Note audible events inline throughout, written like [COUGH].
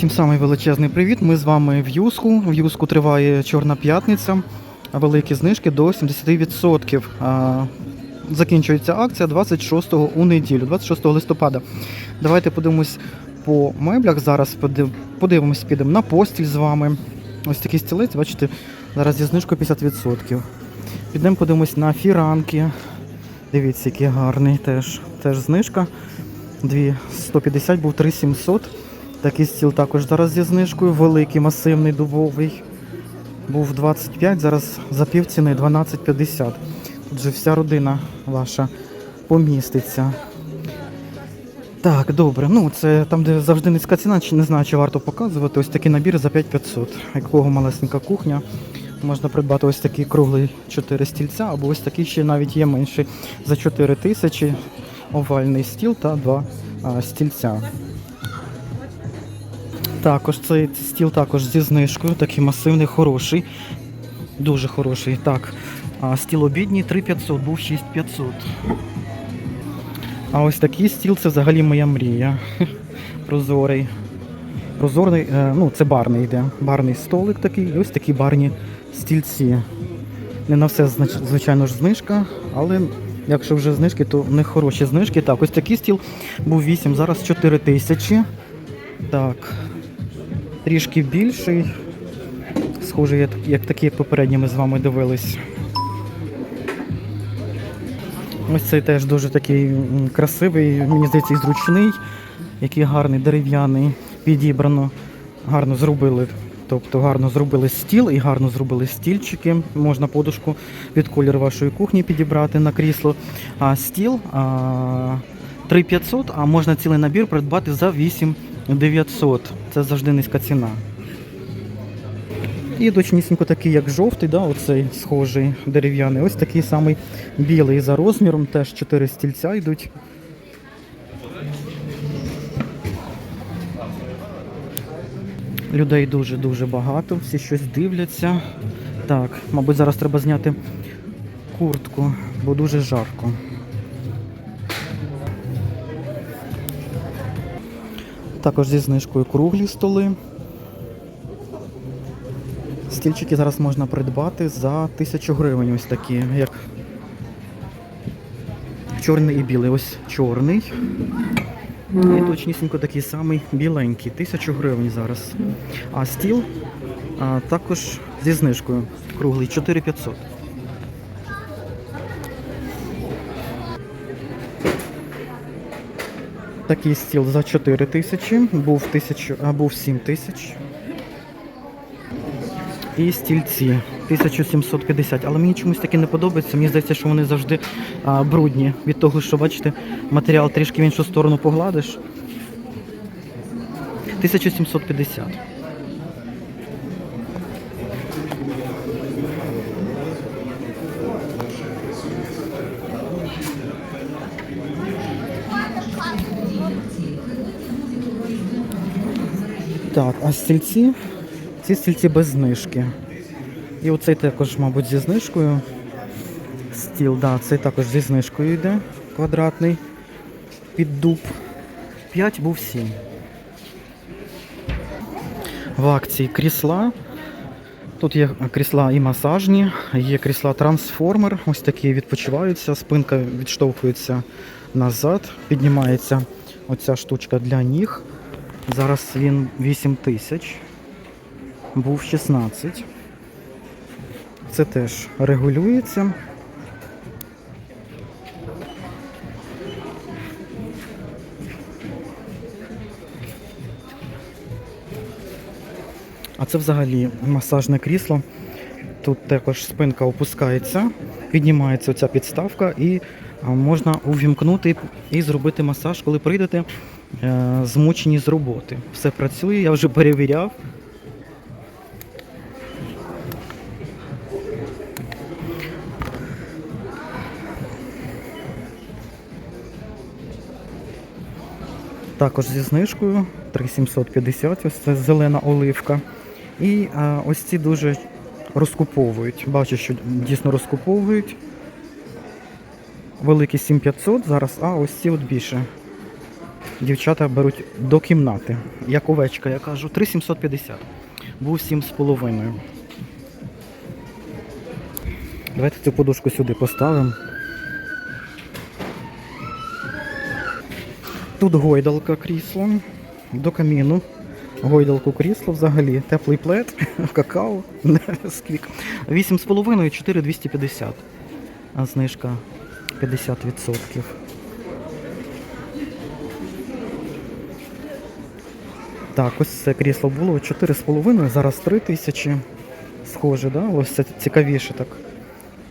Всім самий величезний привіт. Ми з вами в Юску. В Юску триває Чорна п'ятниця. Великі знижки до 70%. Закінчується акція 26 у неділю, 26 листопада. Давайте подивимось по меблях. Зараз подивимось, підемо на постіль з вами. Ось такий стілець, бачите, зараз зі знижкою 50%. Підемо подивимось на фіранки. Дивіться, який гарний теж. Теж знижка. 250 був 3700. Такий стіл також зараз зі знижкою. Великий, масивний, дубовий. Був 25, зараз за півціни 12,50. Тут же вся родина ваша поміститься. Так, добре. Ну, це там, де завжди низька ціна, чи не знаю, чи варто показувати. Ось такий набір за 5500. Якого малесенька кухня. Можна придбати ось такий круглий 4 стільця, або ось такий ще навіть є менший за 4 тисячі. Овальний стіл та два а, стільця. Також цей стіл також зі знижкою, такий масивний, хороший. Дуже хороший. Так. А стіл обідній 3500, був 6500. А ось такий стіл це взагалі моя мрія. [LAUGHS] Прозорий. Прозорий, е, ну це барний йде. Барний столик такий, і ось такі барні стільці. Не на все, звичайно ж, знижка, але якщо вже знижки, то не хороші знижки. Так, ось такий стіл був 8, зараз 4 тисячі. Так. Трішки більший. Схоже, як, такі, попередні ми з вами дивились. Ось цей теж дуже такий красивий, мені здається, і зручний, який гарний, дерев'яний, підібрано, гарно зробили. Тобто гарно зробили стіл і гарно зробили стільчики. Можна подушку під колір вашої кухні підібрати на крісло. А стіл а, 3500, а можна цілий набір придбати за 8900. Це завжди низька ціна. І точнісінько такий, як жовтий, да, оцей схожий дерев'яний. Ось такий самий білий за розміром, теж 4 стільця йдуть. Людей дуже-дуже багато, всі щось дивляться. Так, мабуть, зараз треба зняти куртку, бо дуже жарко. Також зі знижкою круглі столи. Стільчики зараз можна придбати за тисячу гривень. Ось такі, як чорний і білий. Ось чорний. І точнісінько такий самий біленький. Тисячу гривень зараз. А стіл а, також зі знижкою. Круглий 4500. Такий стіл за 4 тисячі, був, тисячу, був 7 тисяч. І стільці 1750. Але мені чомусь таке не подобається. Мені здається, що вони завжди а, брудні. Від того, що бачите, матеріал трішки в іншу сторону погладиш. 1750. Так, стільці? Ці стільці без знижки. І оцей також, мабуть, зі знижкою. Стіл, да, цей також зі знижкою йде. Квадратний. Під дуб. 5 був 7. В акції крісла. Тут є крісла і масажні, є крісла трансформер. Ось такі відпочиваються, спинка відштовхується назад, піднімається оця штучка для ніг. Зараз він 8 тисяч. Був 16. Це теж регулюється. А це взагалі масажне крісло. Тут також спинка опускається, піднімається оця підставка і можна увімкнути і зробити масаж, коли прийдете змучені з роботи. Все працює, я вже перевіряв. Також зі знижкою 3750, ось це зелена оливка. І а, ось ці дуже розкуповують. Бачу, що дійсно розкуповують. Великі 7500 зараз, а ось ці от більше. Дівчата беруть до кімнати. Як овечка, я кажу, 3750. Був 7,5. Давайте цю подушку сюди поставимо. Тут гойдалка крісло до каміну. Гойдалку крісло взагалі. Теплий плед, [LAUGHS] какао, [LAUGHS] сквік. 8,5 4250. А знижка 50%. Так, ось це крісло було 4,5, зараз 3 тисячі. Схоже, да? Ось це цікавіше так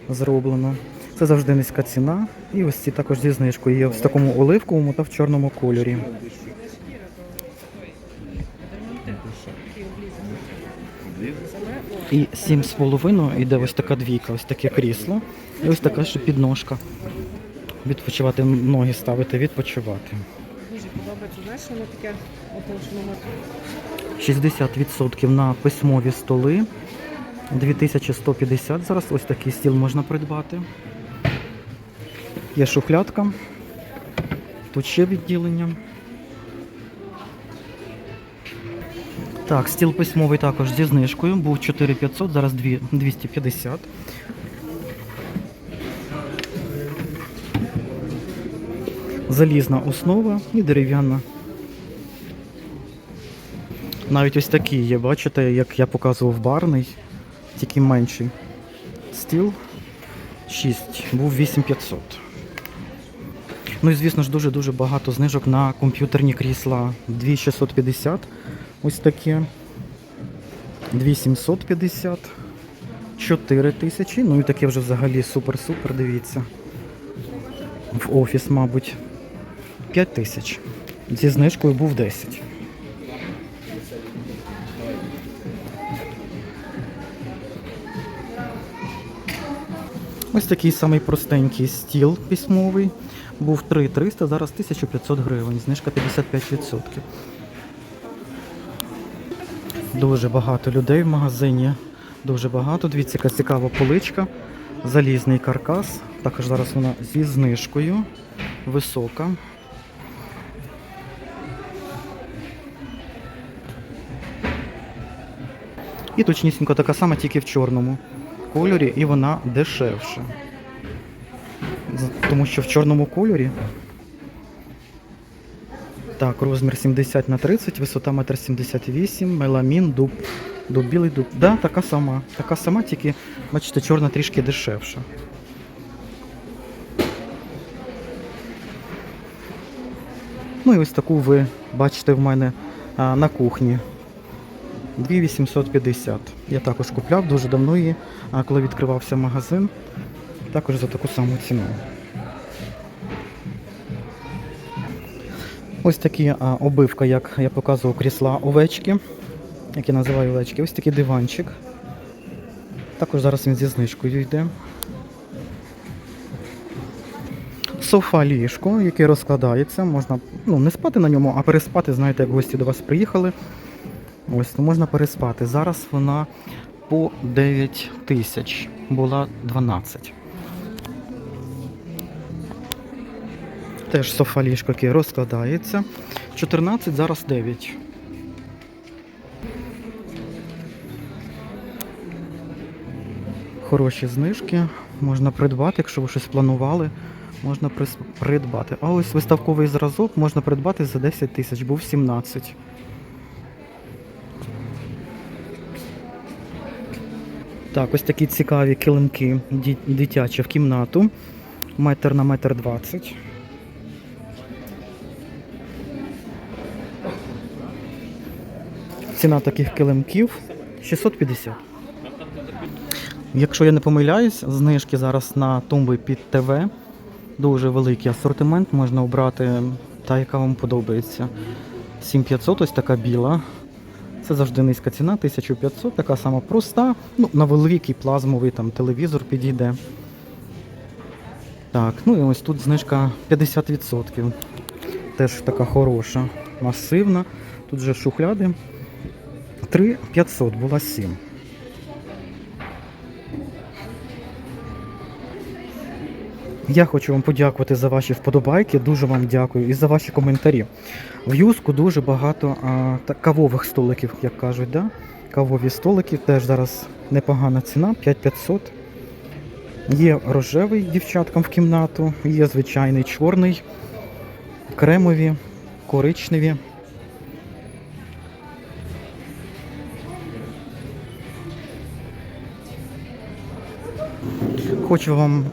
зроблено. Це завжди низька ціна. І ось ці також зі знижкою є в такому оливковому та в чорному кольорі. І 7,5 іде ось така двійка, ось таке крісло. І ось така ще підножка. Відпочивати, ноги ставити, відпочивати. Знаєш, воно таке опошеного. 60% на письмові столи. 2150 зараз ось такий стіл можна придбати. Є шухлядка. Тут ще відділення. Так, стіл письмовий також зі знижкою. Був 4500, зараз 250. Залізна основа і дерев'яна навіть ось такі є, бачите, як я показував барний, тільки менший. Стіл 6, був 8500. Ну і звісно ж дуже-дуже багато знижок на комп'ютерні крісла. 2650 ось таке. 2750. 4000. Ну і таке вже взагалі супер-супер, дивіться. В офіс, мабуть. 5000. Зі знижкою був 10. Ось такий самий простенький стіл письмовий. Був 3300, зараз 1500 гривень, знижка 55%. Дуже багато людей в магазині. Дуже багато. Дивіться, яка цікава поличка. Залізний каркас. Також зараз вона зі знижкою. Висока. І точнісінько така сама, тільки в чорному кольорі, і вона дешевша. Тому що в чорному кольорі. Так, розмір 70 на 30, висота 1,78 м, меламін, дуб, дуб, білий дуб. Да, така сама. Така сама, тільки, бачите, чорна трішки дешевша. Ну і ось таку ви бачите в мене а, на кухні. 2850. Я також купляв дуже давно її, коли відкривався магазин, також за таку саму ціну. Ось такі а, обивка, як я показував, крісла овечки, як я називаю овечки. Ось такий диванчик. Також зараз він зі знижкою йде. Софа ліжко, яке розкладається, можна ну, не спати на ньому, а переспати, знаєте, як гості до вас приїхали. Ось, то можна переспати. Зараз вона по 9 тисяч, була 12. Теж софа ліжко, яке розкладається. 14, зараз 9. Хороші знижки. Можна придбати, якщо ви щось планували, можна придбати. А ось виставковий зразок можна придбати за 10 тисяч, був 17. Так, ось такі цікаві килимки дитячі в кімнату. Метр на метр двадцять. Ціна таких килимків 650. Якщо я не помиляюсь, знижки зараз на тумби під ТВ. Дуже великий асортимент, можна обрати та, яка вам подобається. 7500, ось така біла. Це завжди низька ціна, 1500, така сама проста. Ну, на великий плазмовий там телевізор підійде. Так, ну і ось тут знижка 50%. Теж така хороша, масивна. Тут же шухляди. 3500, була 7. Я хочу вам подякувати за ваші вподобайки. Дуже вам дякую і за ваші коментарі. В Юску дуже багато а, кавових столиків, як кажуть. Да? Кавові столики теж зараз непогана ціна 5500. Є рожевий дівчаткам в кімнату, є звичайний чорний, кремові, коричневі. Хочу вам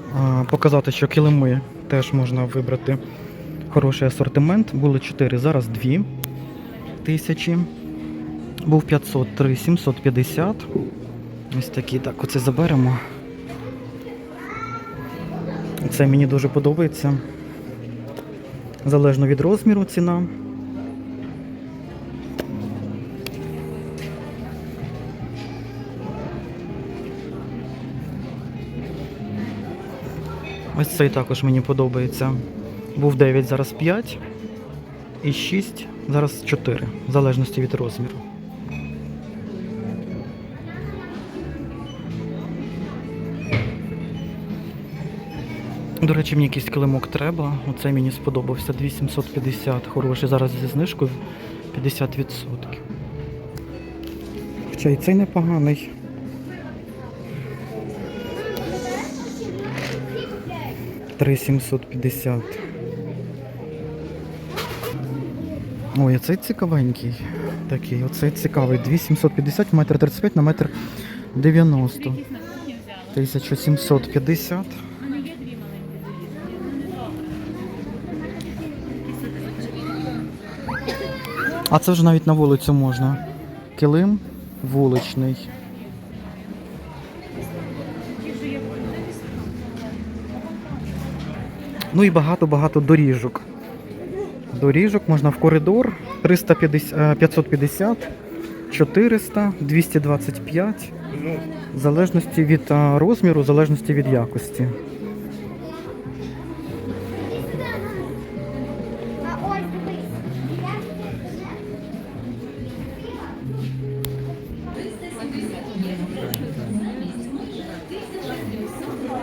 показати, що килими теж можна вибрати хороший асортимент. Були 4, зараз 2 тисячі. Був 503, 750. Ось такі, так, оце заберемо. Це мені дуже подобається. Залежно від розміру ціна. Ось цей також мені подобається. Був 9, зараз 5. І 6, зараз 4, в залежності від розміру. До речі, мені якийсь килимок треба. Оцей мені сподобався. 2750 хороший. Зараз зі знижкою 50%. Хоча і цей непоганий. Три 750. Ой, а цей цікавенький. Такий, оцей цікавий. 2750, метр 35 на метр 90. 1750. А це вже навіть на вулицю можна. Килим вуличний. Ну і багато-багато доріжок. Доріжок можна в коридор 350, е, 550, 400, 225. В залежності від е, розміру, в залежності від якості.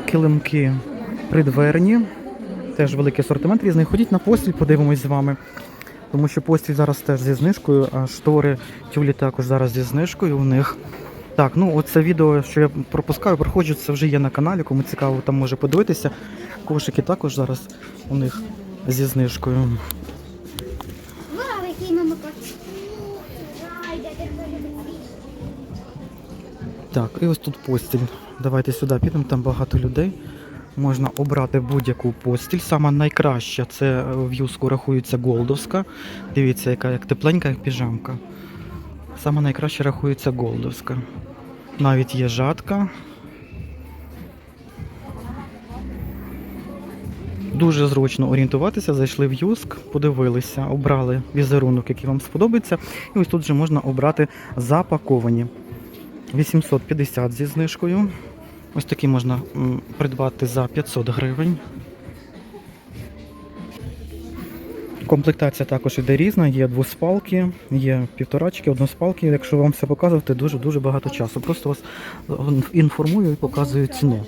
Килимки придверні. Теж великий асортимент різний. Ходіть на постіль, подивимось з вами. Тому що постіль зараз теж зі знижкою, а штори тюлі також зараз зі знижкою у них. Так, ну оце відео, що я пропускаю, проходжу, це вже є на каналі, кому цікаво, там може подивитися. Кошики також зараз у них зі знижкою. Так, і ось тут постіль. Давайте сюди підемо, там багато людей. Можна обрати будь-яку постіль. Сама найкраща це е, в юску рахується голдовська. Дивіться, яка як тепленька, піжамка. Сама найкраща рахується голдовська. Навіть є жатка. Дуже зручно орієнтуватися, зайшли в юск, подивилися, обрали візерунок, який вам сподобається. І ось тут вже можна обрати запаковані. 850 зі знижкою. Ось такі можна придбати за 500 гривень. Комплектація також іде різна, є двоспалки, є півторачки, односпалки. Якщо вам все показувати, дуже-дуже багато часу. Просто вас е, інформую і показую ціну.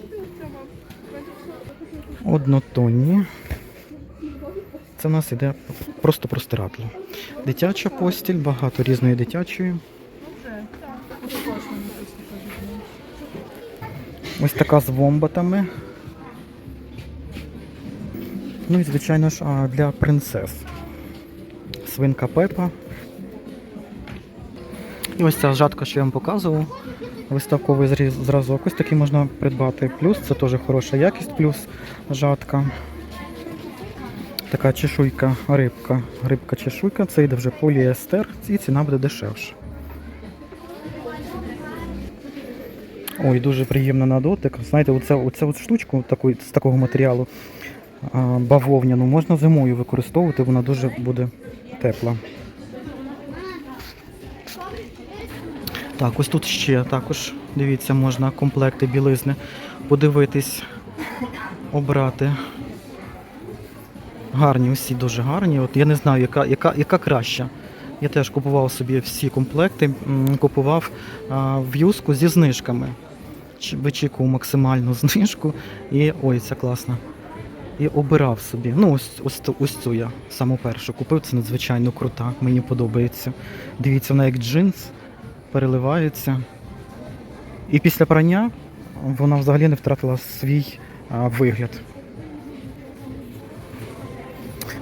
Однотонні. Це в нас іде просто простирадло. Дитяча постіль, багато різної дитячої. Ось така з вомбатами. Ну і, звичайно ж, для принцес. Свинка Пепа. І ось ця жатка, що я вам показував. Виставковий зразок. Ось такий можна придбати. Плюс, це теж хороша якість, плюс жатка. Така чешуйка, рибка. Рибка чешуйка, це йде вже поліестер і ціна буде дешевша. Ой, дуже приємно на дотик. Знаєте, оце, оце от штучку таку, з такого матеріалу бавовняну можна зимою використовувати, вона дуже буде тепла. Так, ось тут ще також, дивіться, можна комплекти білизни подивитись, обрати. Гарні, усі дуже гарні. От я не знаю, яка, яка, яка краща. Я теж купував собі всі комплекти, купував а, в юску зі знижками. Вичікував максимальну [LAUGHS] знижку. І ой, це класна. і обирав собі. Ну, ось, ось, ось цю я саму першу купив, це надзвичайно крута, мені подобається. Дивіться, вона як джинс, переливається. І після прання вона взагалі не втратила свій а, вигляд.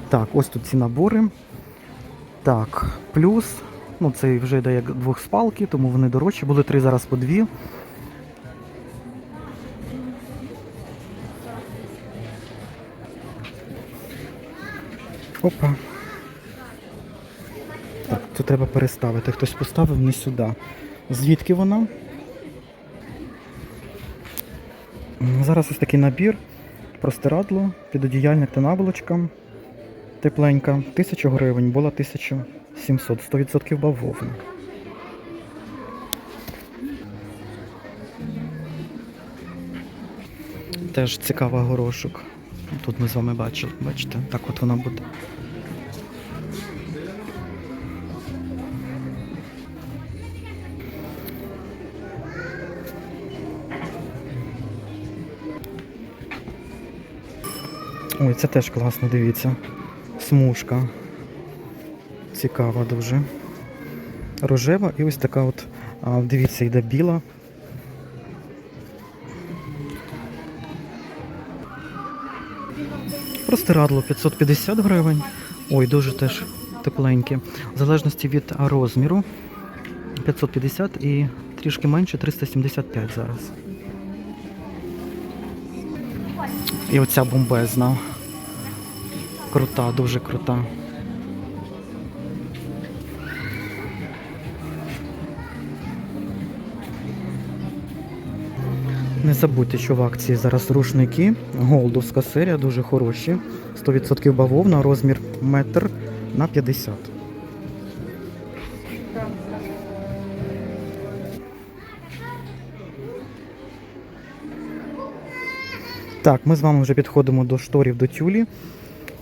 Так, ось тут ці набори. Так, плюс, ну цей вже йде як двохспалки, тому вони дорожчі. Були три зараз по дві. Опа. Так, тут треба переставити. Хтось поставив не сюди. Звідки вона? Зараз ось такий набір. Простирадло, підодіяльник та наволочка. Тепленька. 1000 гривень, була 1700, 100% бавовна. Теж цікава горошок. Тут ми з вами бачили, бачите? Так от вона буде. Ой, це теж класно, дивіться. Смужка. Цікава дуже. Рожева і ось така от, дивіться, йде біла. Простирадло 550 гривень. Ой, дуже теж тепленьке. В залежності від розміру 550 і трішки менше 375 зараз. І оця бомбезна. Крута, дуже крута. Не забудьте, що в акції зараз рушники. Голдовська серія, дуже хороші. 100% бавовна, розмір метр на 50. Так, ми з вами вже підходимо до шторів до тюлі.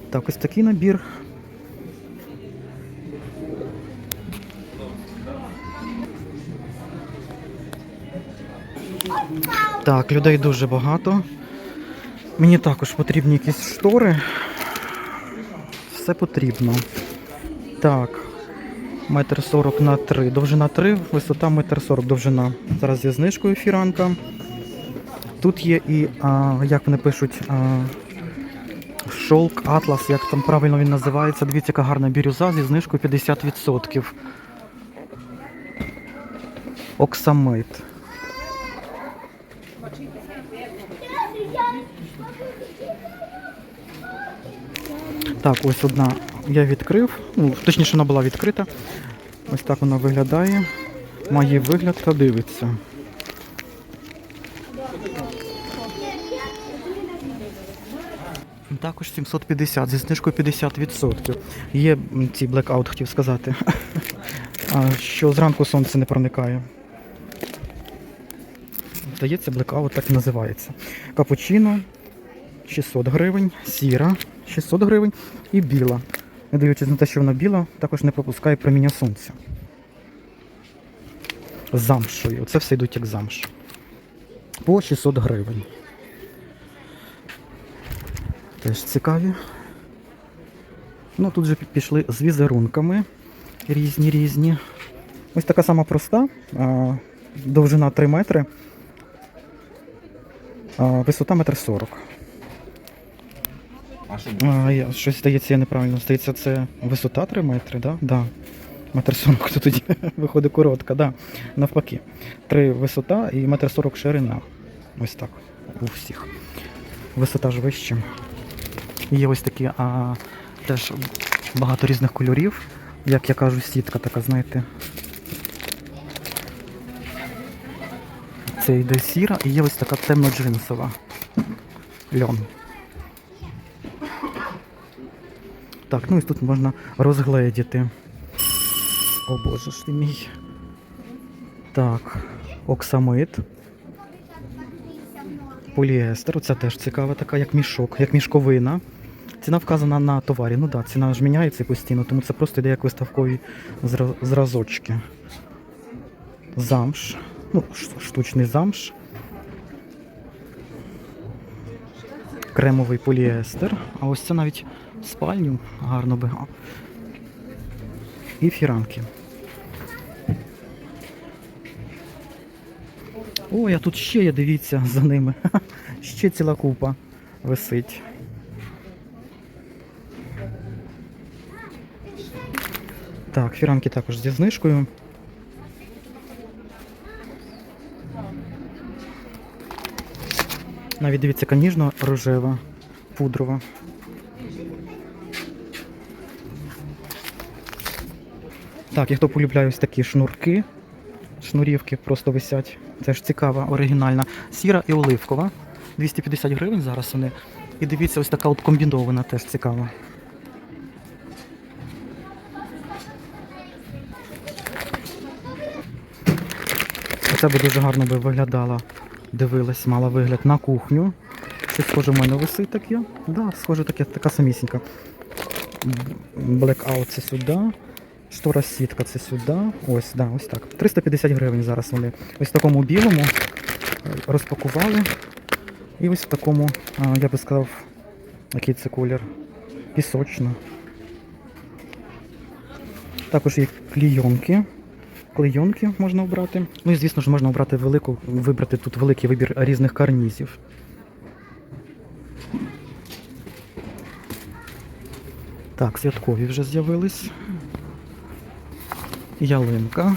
Так, ось такий набір. Так, людей дуже багато. Мені також потрібні якісь штори. Все потрібно. Так. Метр сорок на 3. Довжина 3, висота метр сорок довжина. Зараз є знижкою фіранка. Тут є і, а, як вони пишуть, а, шовк, атлас, як там правильно він називається. Дивіться, яка гарна бірюза зі знижкою 50%. Оксамит. Так, ось одна я відкрив. Ну, точніше, вона була відкрита. Ось так вона виглядає. Має вигляд та дивиться. Також 750 зі знижкою 50%. Є ці блекаут, хотів сказати. [LAUGHS] Що зранку сонце не проникає. Здається, блекаут так і називається. Капучино 600 гривень, сіра 600 гривень і біла. Не дивлячись на те, що вона біла, також не пропускає проміння сонця. Замшою. Оце все йдуть як замш. По 600 гривень. Теж цікаві. Ну, тут же пішли з візерунками різні різні. Ось така сама проста. Довжина 3 метри. Висота метр 40. А я, щось здається, я неправильно. Здається, це висота 3 метри, да? Да. Метр 40 то тоді [LAUGHS] виходить коротка, да. Навпаки. 3 висота і метр 40 ширина. Ось так. У всіх. Висота ж вища. Є ось такі а, теж багато різних кольорів. Як я кажу, сітка така, знаєте. Це йде сіра і є ось така темно-джинсова. Льон. Так, ну і тут можна розгледіти. О боже ж ти мій. Так, оксамит. Поліестер, оця теж цікава така, як мішок, як мішковина. Ціна вказана на товарі. Ну так, да, ціна ж міняється постійно, тому це просто йде як виставкові зра- зразочки. Замш. Ну, штучний замш. кремовий поліестер. А ось це навіть спальню гарно би. І фіранки. Ой, а тут ще є, дивіться, за ними. [LAUGHS] Ще ціла купа висить. Так, фіранки також зі знижкою. Навіть дивіться, каніжно рожева, пудрова. Так, я хто полюбляє ось такі шнурки. Шнурівки просто висять. Це ж цікава, оригінальна. Сіра і оливкова. 250 гривень зараз вони. І дивіться, ось така от комбінована теж цікава. Оце би дуже гарно би виглядала. Дивилась, мала вигляд на кухню. Щось схоже в мене висить таке. Да, схоже таке, така самісінька. Blackout це сюди. Штора сітка це сюди. Ось, да, ось так. 350 гривень зараз вони. Ось в такому білому розпакували. І ось в такому, я би сказав, який це колір. Пісочно. Також є клійонки. Клейонки можна обрати. Ну і звісно ж можна обрати велику, вибрати тут великий вибір різних карнізів. Так, святкові вже з'явились. Ялинка.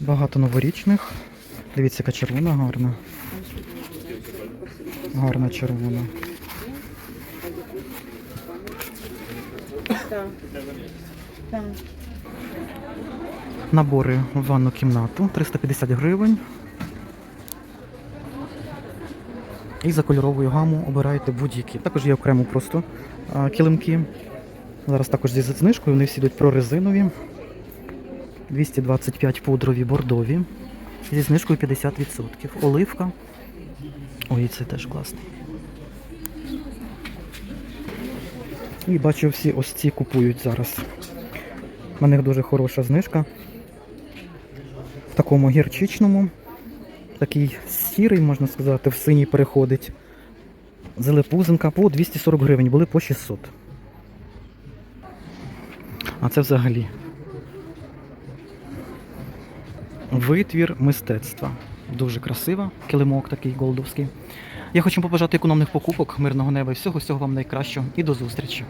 Багато новорічних. Дивіться, яка червона гарна. Гарна червона. Набори в ванну кімнату 350 гривень. І за кольоровою гаму обираєте будь-які. Також є окремо просто килимки. Зараз також зі знижкою, вони всі йдуть прорезинові. 225 пудрові бордові. Зі знижкою 50%. Оливка. Ой, це теж класний. І бачу, всі ось ці купують зараз. На них дуже хороша знижка. В такому гірчичному. Такий сірий, можна сказати, в синій переходить. Зелепузинка по 240 гривень, були по 600. А це взагалі. Витвір мистецтва. Дуже красива, килимок такий голдовський. Я хочу побажати економних покупок, мирного неба і всього, всього вам найкращого і до зустрічі.